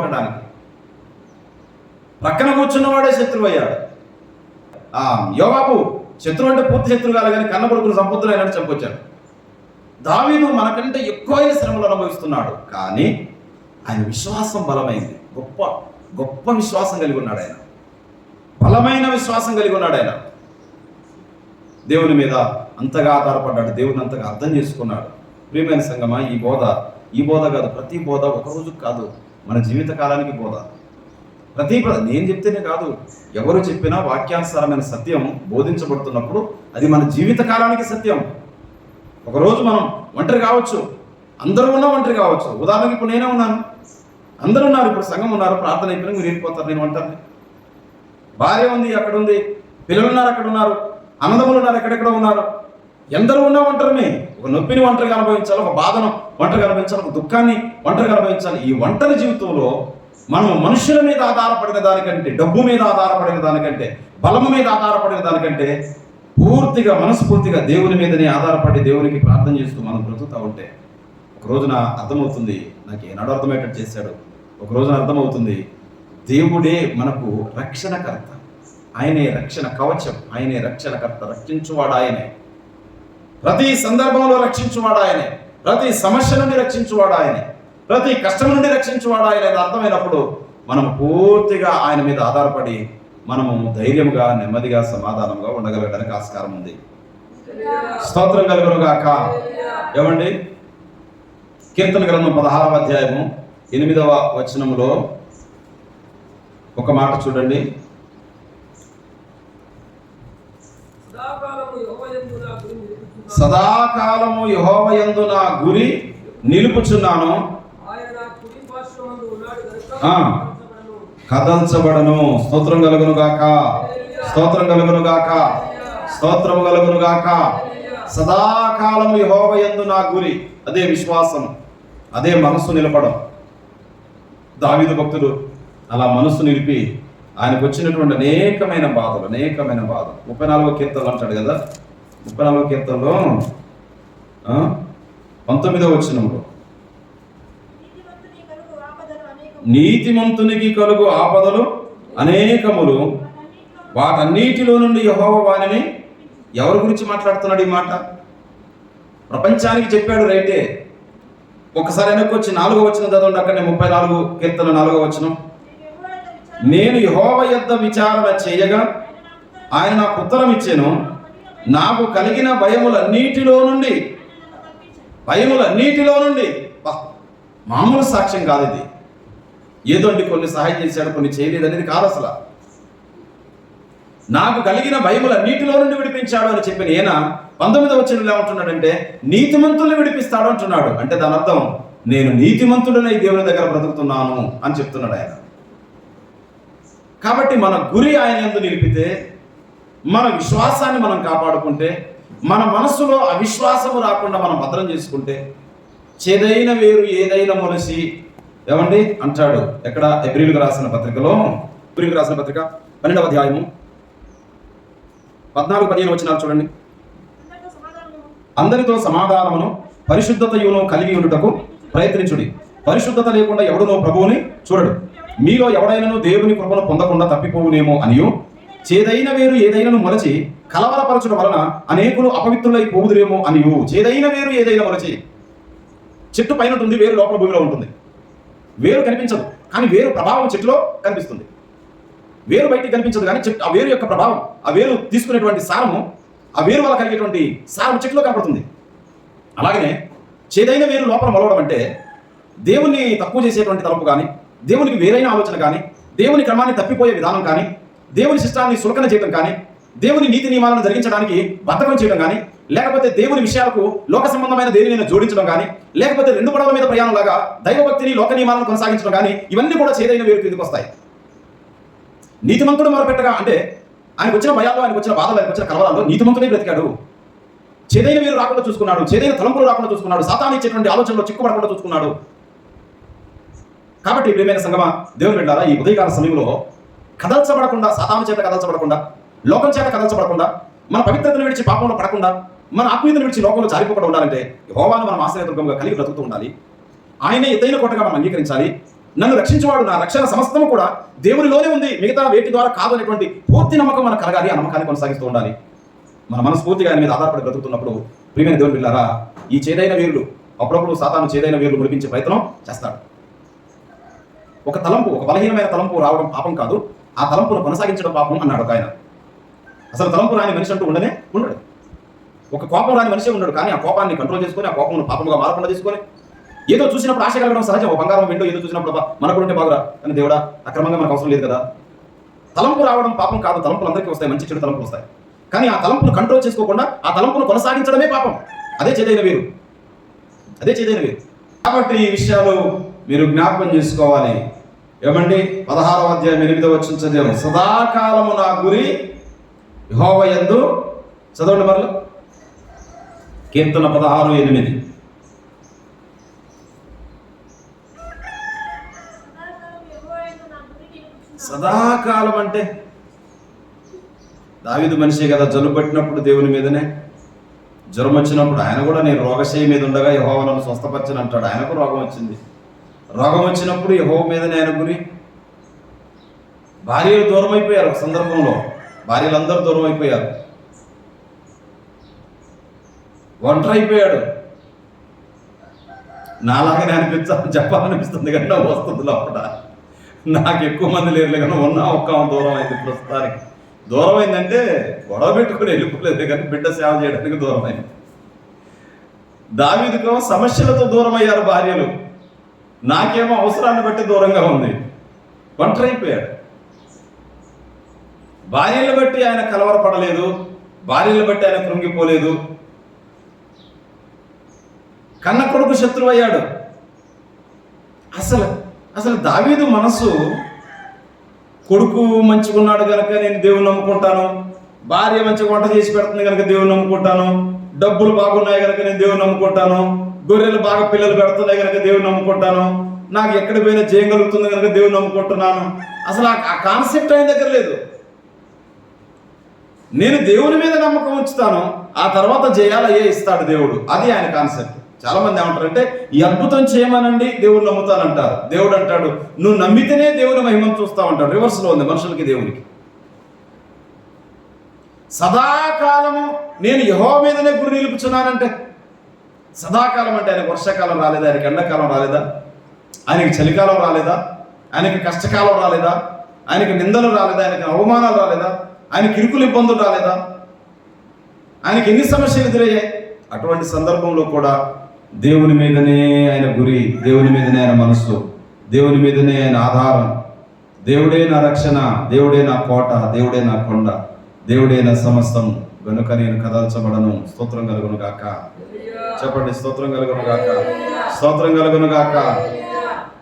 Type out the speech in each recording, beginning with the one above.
ఉండడానికి పక్కన కూర్చున్నవాడే శత్రువు అయ్యాడు. ఆ యోగాపు శత్రువు అంటే పూర్తి శత్రువు కాదు కానీ కన్న కొడుకులు సంపత్తులు అయినట్టు చంపొచ్చాడు. దావీదు మనకంటే ఎక్కువైన శ్రమలు అనుభవిస్తున్నాడు. కానీ ఆయన విశ్వాసం బలమైంది. గొప్ప గొప్ప విశ్వాసం కలిగి ఉన్నాడు ఆయన. బలమైన విశ్వాసం కలిగి ఉన్నాడు ఆయన. దేవుని మీద అంతగా ఆధారపడ్డాడు. దేవుని అంతగా అర్థం చేసుకున్నాడు. ప్రియమైన సంగమా ఈ బోధ ఈ బోధ కాదు ప్రతి బోధ ఒక రోజు కాదు. మన జీవిత కాలానికి బోధ. ప్రతి నేను చెప్తేనే కాదు ఎవరు చెప్పినా వాక్యానుసారమైన సత్యం బోధించబడుతున్నప్పుడు అది మన జీవిత కాలానికి సత్యం. ఒకరోజు మనం ఒంటరి కావచ్చు అందరూ ఉన్నా ఒంటరి కావచ్చు. ఉదాహరణకి ఇప్పుడు నేనే ఉన్నాను. అందరూ ఉన్నారు ఇప్పుడు సంఘం ఉన్నారు ప్రార్థన అయిపోయినా మీరు వెళ్ళిపోతారు నేను ఒంటరిని. భార్య ఉంది అక్కడ ఉంది పిల్లలు ఉన్నారు అక్కడ ఉన్నారు అన్నదమ్ములు ఉన్నారు ఎక్కడెక్కడ ఉన్నారు. ఎందరూ ఉన్నా ఒంటరిని ఒక నొప్పిని ఒంటరిగా అనుభవించాలి ఒక బాధను ఒంటరిగా అనుభవించాలి ఒక దుఃఖాన్ని ఒంటరిగా అనుభవించాలి. ఈ ఒంటరి జీవితంలో మనం మనుషుల మీద ఆధారపడిన దానికంటే డబ్బు మీద ఆధారపడిన దానికంటే బలము మీద ఆధారపడిన దానికంటే పూర్తిగా మనస్ఫూర్తిగా దేవుని మీదనే ఆధారపడి దేవునికి ప్రార్థన చేస్తూ మనం బ్రతుకుతూ ఉంటే ఒక రోజున అర్థమవుతుంది నాకు ఏనాడు అర్థమయ్యేటట్టు చేశాడు. ఒక రోజున అర్థమవుతుంది దేవుడే మనకు రక్షణకర్త. ఆయనే రక్షణ కవచం ఆయనే రక్షణకర్త రక్షించువాడు ఆయనే. ప్రతి సందర్భంలో రక్షించువాడు ఆయనే. ప్రతి సమస్య నుండి రక్షించువాడు ఆయనే. ప్రతి కష్టం నుండి రక్షించువాడు ఆయన అర్థమైనప్పుడు మనం పూర్తిగా ఆయన మీద ఆధారపడి మనము ధైర్యంగా నెమ్మదిగా సమాధానంగా ఉండగలగడానికి ఆస్కారం ఉంది. స్తోత్రం కలుగును గాక ఏమండి? కీర్తన గ్రంథం పదహారవ అధ్యాయము ఎనిమిదవ వచనములో ఒక మాట చూడండి సదాకాలము యెహోవాయందు నా గురి నిలుపుచున్నాను. సదాకాలము యహోవయందు నా గురి నిలుపుచున్నాను. కదల్చబడను. కదల్చబడను. స్తోత్రం కలుగును గాక. స్తోత్రం కలుగును గాక. స్తోత్రం కలుగును గాక. సదాకాలము యహోవయందు నా గురి. అదే విశ్వాసం. అదే మనస్సు నిలపడం. దావీదు భక్తుడు అలా మనస్సు నిలిపి ఆయనకు వచ్చినటువంటి అనేకమైన బాధలు అనేకమైన బాధలు. ముప్పై నాలుగో కీర్తనలు అంటాడు కదా ముప్పై నాలుగు కీర్తనలో ఆ, పంతొమ్మిదో వచ్చినంలో నీతిమంతునికి కలుగు ఆపదలు అనేకములు. వాటన్నిటిలో నుండి యహోవ వాణిని ఎవరి గురించి మాట్లాడుతున్నాడు ఈ మాట? ప్రపంచానికి చెప్పాడు రైటే. ఒకసారి వెనక్కి వచ్చి నాలుగో వచ్చిన చదవండి అక్కడనే ముప్పై నాలుగు కీర్తన నాలుగో వచనం. నేను యహోవ యొద్ద విచారణ చేయగా ఆయన నాకు ఉత్తరం ఇచ్చాను. నాకు కలిగిన భయములన్నిటిలో నుండి భయములన్నిటిలో నుండి మామూలు సాక్ష్యం కాదు ఇది. ఏదో కొన్ని సహాయం చేశాడు కొన్ని చేయలేదు అనేది కాదు అసలు. నాకు కలిగిన భయములన్నిటిలో నుండి విడిపించాడు అని చెప్పిన ఈయన పంతొమ్మిదవ వచనంలో ఏమంటున్నాడంటే నీతిమంతుల్ని విడిపిస్తాడు అంటున్నాడు. అంటే దాని అర్థం నేను నీతిమంతుడనే దేవుని దగ్గర బ్రతుకుతున్నాను అని చెప్తున్నాడు ఆయన. కాబట్టి మన గురి ఆయన ఎందు నిలిపితే మన విశ్వాసాన్ని మనం కాపాడుకుంటే మన మనస్సులో అవిశ్వాసము రాకుండా మనం భద్రం చేసుకుంటే చేదైన వేరు ఏదైనా మొలసి ఏమండి? అంటాడు. ఎక్కడ? ఎబ్రిల్కి రాసిన పత్రికలో. ఎబ్రిల్కి రాసిన పత్రిక పన్నెండవ అధ్యాయము. పద్నాలుగు పదిహేను వచ్చినారు చూడండి. అందరితో సమాధానమును పరిశుద్ధత సమాధానమును పరిశుద్ధతయును కలిగి ఉండుటకు ప్రయత్నించుడి. పరిశుద్ధత లేకుండా ఎవడునో ప్రభువుని చూడడు. మీలో ఎవడైనా దేవుని కృపను పొందకుండా తప్పిపోవునేమో అనియు చేదైన వేరు ఏదైనను మొలచి కలవరపరచుట వలన అనేకులు అపవిత్రులై పోవుదురేమో అనియు. చేదైన వేరు ఏదైనా మొలచి. చెట్టు పైన ఉంటుంది వేరు లోపల భూమిలో ఉంటుంది. వేరు కనిపించదు కానీ వేరు ప్రభావం చెట్టులో కనిపిస్తుంది. వేరు బయటికి కనిపించదు కానీ చెట్టు ఆ వేరు యొక్క ప్రభావం ఆ వేరు తీసుకునేటువంటి సారము ఆ వేరు వల్ల కలిగేటువంటి సారం చెట్టులో కనపడుతుంది. అలాగనే చేదైన వేరు లోపల మొలవడం అంటే దేవుణ్ణి తక్కువ చేసేటువంటి తలపు కానీ దేవునికి వేరైన ఆలోచన కానీ దేవుని క్రమాన్ని తప్పిపోయే విధానం కానీ దేవుని శిష్టాన్ని సులకన చేయడం కానీ దేవుని నీతి నియమాలను జరిగించడానికి బద్ధకం చేయడం కానీ లేకపోతే దేవుని విషయాలకు లోక సంబంధమైన దేనినైనా జోడించడం కానీ లేకపోతే రెండు పడవల మీద ప్రయాణం లాగా దైవభక్తిని లోక నియమాలను కొనసాగించడం కానీ ఇవన్నీ కూడా చేదైన వేరు కిందకు వస్తాయి. నీతిమంతుడు మొరపెట్టగా అంటే ఆయనకు వచ్చిన భయాల్లో ఆయనకు వచ్చిన బాధలు ఆయనకు వచ్చిన కలవరాల్లో నీతిమంతుడే బ్రతికాడు. చేదైన వేరు రాకుండా చూసుకున్నాడు చేదైన తలంపులు రాకుండా చూసుకున్నాడు సాతాను ఇచ్చేటువంటి ఆలోచనలో చిక్కుపడకుండా చూసుకున్నాడు. కాబట్టి ప్రియమైన సంగమ దేవుని వెళ్ళారా ఈ ఉదయకాల సమయంలో కదల్చబడకుండా సాతాను చేత కదల్చబడకుండా లోకం చేత కదల్చబడకుండా మన పవిత్రతను విడిచి పాపంలో పడకుండా మన ఆత్మీయతను విడిచి లోకంలో జారిపోకుండా ఉండాలంటే హోవాను మనం ఆశ్రయదుర్గంగా కలిగి బ్రతుకుతూ ఉండాలి. ఆయనే ఎత్తైన కోటగా మనం అంగీకరించాలి. నన్ను రక్షించేవాడు నా రక్షణ సమస్తము కూడా దేవునిలోనే ఉంది. మిగతా వేటి ద్వారా కాదు అనేటువంటి పూర్తి నమ్మకం మనకు కలగాలి. ఆ నమ్మకాన్ని కొనసాగిస్తూ ఉండాలి. మన మనస్ఫూర్తిగా ఆయన మీద ఆధారపడి బ్రతుకుతున్నప్పుడు ప్రియమైన దేవుని పిల్లారా ఈ చేదైన వీరులు అప్పుడప్పుడు సాతాను చేదైన వీరులు ముడిపించే ప్రయత్నం చేస్తాడు. ఒక తలంపు ఒక బలహీనమైన తలంపు రావడం పాపం కాదు. ఆ తలంపును కొనసాగించడం పాపం అన్నాడు ఒక ఆయన. అసలు తలంపు రాని మనిషి అంటూ ఉండనే ఉండడు. ఒక కోపం రాని మనిషి ఉండడు కానీ ఆ కోపాన్ని కంట్రోల్ చేసుకొని ఆ కోపమును పాపముగా మారకుండా తీసుకొని ఏదో చూసినప్పుడు ఆశ కలగడం సహజం. ఒక బంగారం విండో ఏదో చూసినప్పుడు మనకు ఉంటే బాగురా అని దేవుడా అక్రమంగా మనకు అవసరం లేదు కదా. తలంపు రావడం పాపం కాదు తలంపులు అందరికీ వస్తాయి మంచి చెడు తలంపులు వస్తాయి. కానీ ఆ తలంపును కంట్రోల్ చేసుకోకుండా ఆ తలంపును కొనసాగించడమే పాపం. అదే చేదైన వీరు అదే చేదైన వీరు కాబట్టి ఈ విషయాలు మీరు జ్ఞాపకం చేసుకోవాలి. ఏమండి? పదహారవ అధ్యాయం ఎనిమిదవ వచ్చిన చదివాము. సదాకాలము నా గురి యహోవ యందు. చదవండి మరల. కీర్తన పదహారు ఎనిమిది. సదాకాలం అంటే దావిదు మనిషి కదా జలుబు పట్టినప్పుడు దేవుని మీదనే జ్వరం వచ్చినప్పుడు ఆయన కూడా నేను రోగశయ మీద ఉండగా యహోవలను నన్ను స్వస్థపరచని అంటాడు. ఆయనకు రోగం వచ్చింది. రోగం వచ్చినప్పుడు యహో మీద నేను గురి భార్యలు దూరం అయిపోయారు ఒక సందర్భంలో. భార్యలందరూ దూరం అయిపోయారు ఒంటరి అయిపోయాడు నాలాగానే అనిపించా చెప్పాలనిపిస్తుంది కానీ వస్తుంది లోపల. నాకు ఎక్కువ మంది లేరులే కానీ ఉన్నా ఒక్క దూరం అయింది ప్రస్తుతానికి. దూరం అయిందంటే గొడవ పెట్టుకుని వెళ్ళిపోలేదు కానీ బిడ్డ సేవ చేయడానికి దూరం అయింది దావీదుకో సమస్యలతో దూరం అయ్యారు భార్యలు. నాకేమో అవసరాన్ని బట్టి దూరంగా ఉంది. ఒంటరైపోయాడు భార్యలు బట్టి ఆయన కలవరపడలేదు. భార్యలు బట్టి ఆయన కృంగిపోలేదు. కన్న కొడుకు శత్రువు అయ్యాడు అసలు అసలు దావీదు మనసు కొడుకు మంచిగా ఉన్నాడు కనుక నేను దేవుని నమ్ముకుంటాను. భార్య మంచిగా వంట చేసి పెడుతుంది కనుక దేవుని నమ్ముకుంటాను. డబ్బులు బాగున్నాయి కనుక నేను దేవుని నమ్ముకుంటాను. గొర్రెలు బాగా పిల్లలు పెడుతున్నాయి కనుక దేవుని నమ్ముకుంటాను. నాకు ఎక్కడ పోయినా చేయగలుగుతుంది కనుక దేవుని నమ్ముకుంటున్నాను. అసలు ఆ- ఆ కాన్సెప్ట్ ఆయన దగ్గర లేదు. నేను దేవుని మీద నమ్మకం ఉంచుతాను. ఆ తర్వాత జయాలయ్యే ఇస్తాడు దేవుడు. అది ఆయన కాన్సెప్ట్ చాలా మంది ఏమంటారంటే ఈ అద్భుతం చేయమనండి దేవుడు నమ్ముతానంటారు. దేవుడు అంటాడు నువ్వు నమ్మితేనే దేవుని మహిమను చూస్తావు అంటాడు రివర్స్లో ఉంది మనుషులకి దేవునికి. సదాకాలము నేను యహో మీదనే గురి నిలుపుచున్నానంటే సదాకాలం అంటే ఆయనకు వర్షాకాలం రాలేదా? ఆయనకి ఎండాకాలం రాలేదా? ఆయనకి చలికాలం రాలేదా? ఆయనకి కష్టకాలం రాలేదా? ఆయనకి నిందలు రాలేదా? ఆయనకి అవమానాలు రాలేదా? ఆయనకి ఇరుకులు ఇబ్బందులు రాలేదా? ఆయనకి ఎన్ని సమస్యలు ఎదురయ్యాయి? అటువంటి సందర్భంలో కూడా దేవుని మీదనే ఆయన గురి దేవుని మీదనే ఆయన మనస్సు దేవుని మీదనే ఆయన ఆధారం. దేవుడే నా రక్షణ దేవుడే నా కోట దేవుడే నా కొండ దేవుడే నా సమస్తం. వెనుక నేను కదల్చబడను. స్తోత్రం కలుగును గాక. చెప్పండి స్తోత్రం కలుగును గాక. స్తోత్రం కలుగును గాక.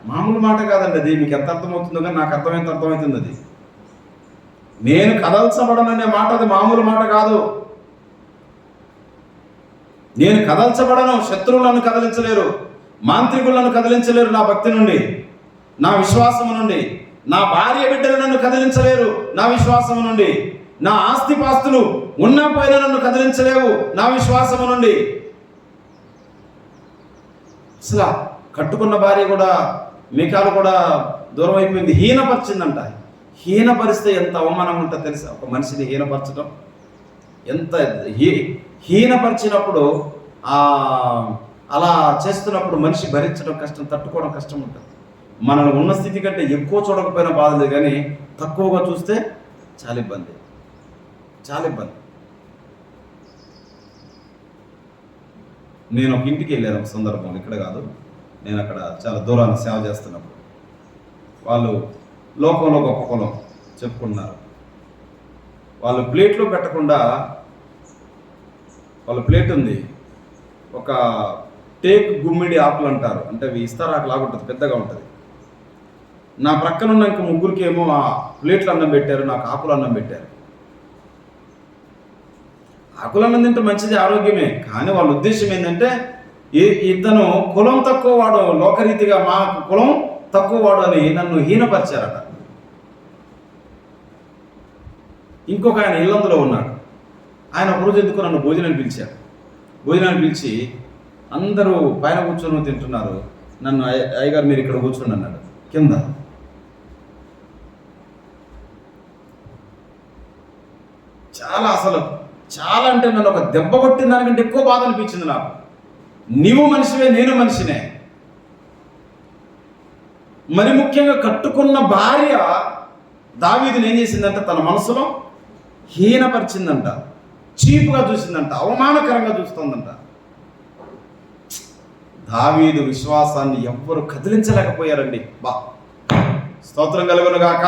మామూలు మాట కాదండి అది. మీకు ఎంత అర్థమవుతుందో కానీ నాకు అర్థమైంత అర్థమవుతుంది అది. నేను కదల్చబడననే మాట అది మామూలు మాట కాదు. నేను కదల్చబడను శత్రువులను కదిలించలేరు మాంత్రికులను కదిలించలేరు నా భక్తి నుండి నా విశ్వాసము నుండి నా భార్య బిడ్డలు నన్ను కదిలించలేరు నా విశ్వాసము నుండి నా ఆస్తిపాస్తులు ఉన్నా పోయినా నన్ను కదిలించలేవు నా విశ్వాసము నుండి. అసలు కట్టుకున్న భార్య కూడా మీకాలు కూడా దూరం అయిపోయింది. హీనపరిచిందంట. హీనపరిస్తే ఎంత అవమానం ఉంటుందో తెలుసా? ఒక మనిషిని హీనపరచడం ఎంత హీ హీనపరిచినప్పుడు అలా చేస్తున్నప్పుడు మనిషి భరించడం కష్టం తట్టుకోవడం కష్టం ఉంటుంది. మనల్ని ఉన్న స్థితి కంటే ఎక్కువ చూడకపోయినా బాధలేదు కానీ తక్కువగా చూస్తే చాలా ఇబ్బంది. చాలా ఇబ్బంది. నేను ఒక ఇంటికి వెళ్ళాను ఒక సందర్భంలో ఇక్కడ కాదు. నేను అక్కడ చాలా దూరాన సేవ చేస్తున్నప్పుడు. వాళ్ళు లోకంలో గొప్ప కులం చెప్పుకున్నారు వాళ్ళు ప్లేట్లో పెట్టకుండా వాళ్ళ ప్లేట్ ఉంది. ఒక టేక్ గుమ్మిడి ఆకులు అంటారు. అంటే అవి ఇస్తారాకు లాగుంటుంది పెద్దగా ఉంటుంది. నా ప్రక్కన ఉన్న ఇంక ముగ్గురికి ఏమో ఆ ప్లేట్లు అన్నం పెట్టారు నాకు ఆకులు అన్నం పెట్టారు. ఆకులను తింటే మంచిది ఆరోగ్యమే. కానీ వాళ్ళ ఉద్దేశం ఏంటంటే ఇతను కులం తక్కువ వాడు లోకరీతిగా మా కులం తక్కువ వాడు అని నన్ను హీనపరిచారట. ఇంకొక ఆయన ఇల్లందులో ఉన్నాడు. ఆయన ఒకరోజు ఎందుకు నన్ను భోజనాన్ని పిలిచాడు భోజనాన్ని పిలిచి అందరూ పైన కూర్చొని తింటున్నారు. నన్ను అయ్యగారు మీరు ఇక్కడ కూర్చోండి అన్నాడు. కింద. చాలా అసలు చాలా అంటే నన్ను ఒక దెబ్బ కొట్టిన దానికంటే ఎక్కువ బాధ అనిపించింది నాకు. నీవు మనిషివే నేను మనిషినే. మరి ముఖ్యంగా కట్టుకున్న భార్య దావీదుని ఏం చేసిందంటే? తన మనసులో హీనపరిచిందంట చీపుగా చూసిందంట అవమానకరంగా చూస్తుందంట. దావీదు విశ్వాసాన్ని ఎవ్వరు కదిలించలేకపోయారండి. బా స్తోత్రం కలుగును గాక.